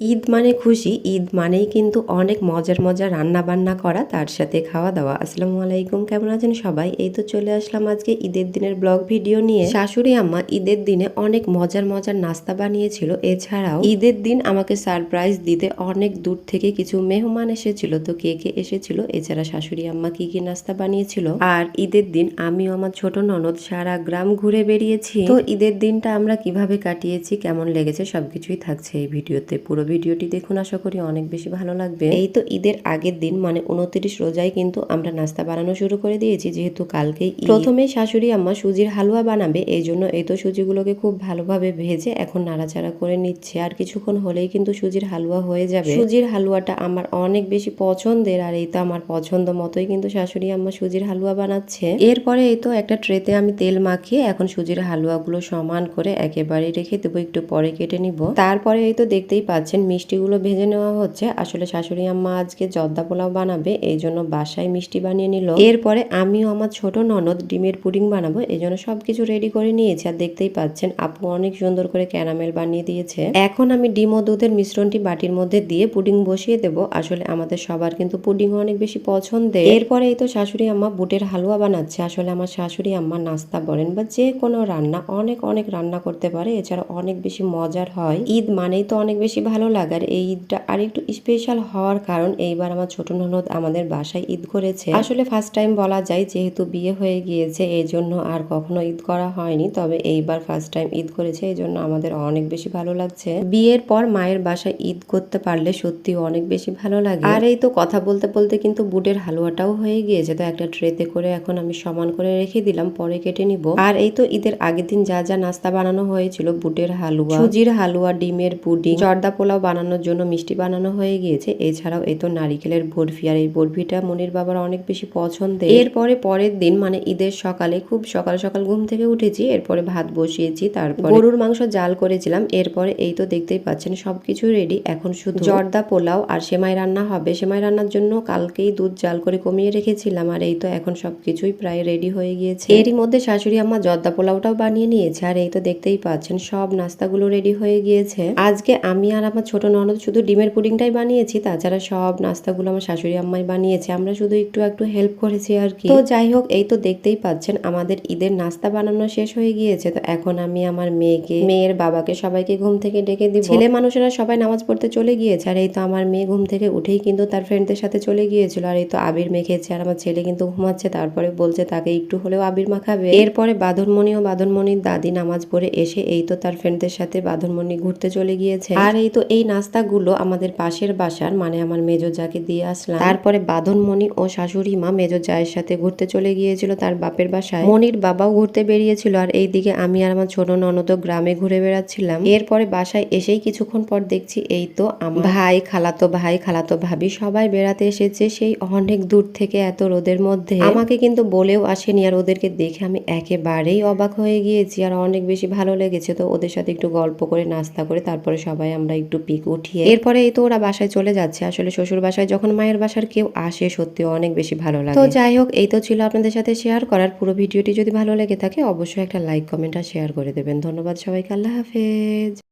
ঈদ মানে খুশি, ঈদ মানেই কিন্তু অনেক মজার মজার রান্না বান্না করা, তার সাথে খাওয়া দাওয়া। আসসালামু আলাইকুম, কেমন আছেন সবাই? এই তো চলে আসলাম আজকে ঈদের দিনের ব্লগ ভিডিও নিয়ে। শাশুড়ি আম্মা ঈদের দিনে অনেক মজার মজার নাস্তা বানিয়েছিল। এছাড়াও ঈদের দিন আমাকে সারপ্রাইজ দিতে অনেক দূর থেকে কিছু মেহমান এসেছিল। তো কে কে এসেছিল? এছাড়া শাশুড়ি আম্মা কি কি নাস্তা বানিয়েছিল? আর ঈদের দিন আমিও আমার ছোট ননদ সারা গ্রাম ঘুরে বেরিয়েছি তো ঈদের দিনটা আমরা কীভাবে কাটিয়েছি, কেমন লেগেছে, সবকিছুই থাকছে এই ভিডিওতে। পুরো ভিডিওটি দেখুন, আশা করি অনেক বেশি ভালো লাগবে। এই তো ঈদের আগের দিন মানে উনত্রিশ রোজায় কিন্তু আমরা নাস্তা বানানো শুরু করে দিয়েছি, যেহেতু কালকেই। প্রথমে শাশুড়ি আম্মা সুজির হালুয়া বানাবে, এই জন্য এই তো সুজিগুলোকে খুব ভালোভাবে ভেজে এখন নাড়াচাড়া করে নিচ্ছে। আর কিছুক্ষণ হলেই কিন্তু সুজির হালুয়া হয়ে যাবে। সুজির হালুয়াটা আমার অনেক বেশি পছন্দের, আর এই তো আমার পছন্দ মতোই কিন্তু শাশুড়ি আম্মা সুজির হালুয়া বানাচ্ছে। এরপরে এই তো একটা ট্রেতে আমি তেল মাখিয়ে এখন সুজির হালুয়াগুলো সমান করে একেবারে রেখে দেবো, একটু পরে কেটে নিব। তারপরে এই তো দেখতেই পাচ্ছেন মিষ্টিগুলো ভেজে নেওয়া হচ্ছে। আসলে শাশুড়ি আম্মা আজকে জর্দা পোলাও বানাবে, এই জন্য বাসায় মিষ্টি বানিয়ে নিল। এরপরে আমিও আমার ছোট ননদ ডিমের পুডিং বানাবো, এই জন্য সবকিছু রেডি করে নিয়েছি। আর দেখতেই পাচ্ছেন, আপু অনেক সুন্দর করে ক্যারামেল বানিয়ে দিয়েছে। এখন আমি ডিম ও দুধের মিশ্রণটি বাটির মধ্যে দিয়ে পুডিং বসিয়ে দেব। আসলে আমাদের সবার কিন্তু পুডিং অনেক বেশি পছন্দের। এরপরে এই তো শাশুড়ি আম্মা বুটের হালুয়া বানাচ্ছে। আসলে আমার শাশুড়ি আম্মা নাস্তা বলেন বা যে কোনো রান্না, অনেক অনেক রান্না করতে পারে, এছাড়া অনেক বেশি মজার হয়। ঈদ মানেই তো অনেক বেশি ভালো লাগার এই ঈদটা আর একটু স্পেশাল হওয়ার কারণ এইবার আমার ছোট ননদ আমাদের বাসায় ঈদ করেছে। আসলে ফার্স্ট টাইম বলা যায় যেহেতু বিয়ে হয়ে গিয়েছে এই জন্য আর কখনো ঈদ করা হয়নি। তবে এইবার ফার্স্ট টাইম ঈদ করেছে এই জন্য আমাদের অনেক বেশি ভালো লাগছে। বিয়ের পর মায়ের বাসায় ঈদ করতে পারলে সত্যি অনেক বেশি ভালো লাগে। আর এই তো কথা বলতে বলতে কিন্তু বুটের হালুয়াটাও হয়ে গিয়েছে। তো একটা ট্রেতে করে এখন আমি সমান করে রেখে দিলাম, পরে কেটে নিব। আর এই তো ঈদের আগের দিন যা যা নাস্তা বানানো হয়েছিল, বুটের হালুয়া, সুজির হালুয়া, ডিমের পুডিং, জর্দা পোলাও বানানোর জন্য মিষ্টি বানানো হয়ে গিয়েছে। এছাড়াও এই তো নারিকেলের বরফি আর এই বরফিটা মনির বাবার অনেক বেশি পছন্দের। এরপরে পরের দিন মানে ঈদের সকালে খুব সকাল সকাল ঘুম থেকে উঠেছি এরপরে ভাত বসিয়েছি তারপর গরুর মাংস জাল করেছিলাম এরপরে এই তো দেখতেই পাচ্ছেন সবকিছু রেডি এখন শুধু জর্দা পোলাও আর সেমাই রান্না হবে। সেমাই রান্নার জন্য কালকেই দুধ জাল করে কমিয়ে রেখেছিলাম আর এই তো এখন সবকিছুই প্রায় রেডি হয়ে গিয়েছে। এরই মধ্যে শাশুড়ি আমার জর্দা পোলাওটাও বানিয়ে নিয়েছে আর এই তো দেখতেই পাচ্ছেন সব নাস্তাগুলো রেডি হয়ে গিয়েছে। আজকে আমি আর আমার ছোট ননদ শুধু ডিমের পুডিংটাই বানিয়েছি, তাছাড়া সব নাস্তাগুলো আমার শাশুড়ি আম্মাই বানিয়েছে। আমরা শুধু একটু একটু হেল্প করেছি আর কি। তো যাই হোক, এই তো দেখতেই পাচ্ছেন, আমাদের ঈদের নাস্তা বানানো শেষ হয়ে গিয়েছে। তো এখন আমি আমার মেয়েকে, মেয়ের বাবাকে সবাইকে ঘুম থেকে ডেকে দিব। ছেলে মানুষেরা সবাই নামাজ পড়তে চলে গিয়েছে, আর এই তো আমার মেয়ে ঘুম থেকে উঠেই কিন্তু তার ফ্রেন্ডদের সাথে চলে গিয়েছিল। আর এই তো আবির মেখেছে, আর আমার ছেলে কিন্তু ঘুমাচ্ছে, তারপরে বলছে তাকে একটু হলেও আবির মাখাবে। এরপরে বাঁধনমণি ও বাঁধনমণির দাদি নামাজ পড়ে এসে এই তো তার ফ্রেন্ডদের সাথে বাঁধনমণি ঘুরতে চলে গিয়েছে। আর এই তো এই নাস্তাগুলো আমাদের পাশের বাসার মানে আমার মেজো যাকে দিয়ে আসলাম। তারপরে বাঁধনমণি ও শাশুড়ি মা মেজো জায়ের সাথে ঘুরতে চলে গিয়েছিল তার বাপের বাসায়। মনির বাবাও ঘুরতে বেরিয়েছিল আর এইদিকে আমি আর আমার ছোট ননদ গ্রামে ঘুরে বেড়াচ্ছিলাম। এরপরে বাসায় এসেই কিছুক্ষণ পর দেখছি এই তো আমার ভাই, খালাতো ভাই, খালাতো ভাবি সবাই বেড়াতে এসেছে সেই অনেক দূর থেকে এত রোদের মধ্যে। আমাকে কিন্তু বলেও আসেনি আর ওদেরকে দেখে আমি একেবারেই অবাক হয়ে গিয়েছি আর অনেক বেশি ভালো লেগেছে। তো ওদের সাথে একটু গল্প করে, নাস্তা করে, তারপরে সবাই আমরা একটু পিক উঠিয়ে এরপরে এই তো ওরা বাসায় চলে যাচ্ছে। আসলে শ্বশুর বাসায় যখন মায়ের বাসার কেউ আসে সত্যি অনেক বেশি ভালো লাগে। তো যাই হোক এই তো ছিল আপনাদের সাথে শেয়ার করার। পুরো ভিডিওটি যদি ভালো লেগে থাকে অবশ্যই একটা লাইক কমেন্ট আর শেয়ার করে দেবেন। ধন্যবাদ সবাইকে আল্লাহ হাফেজ।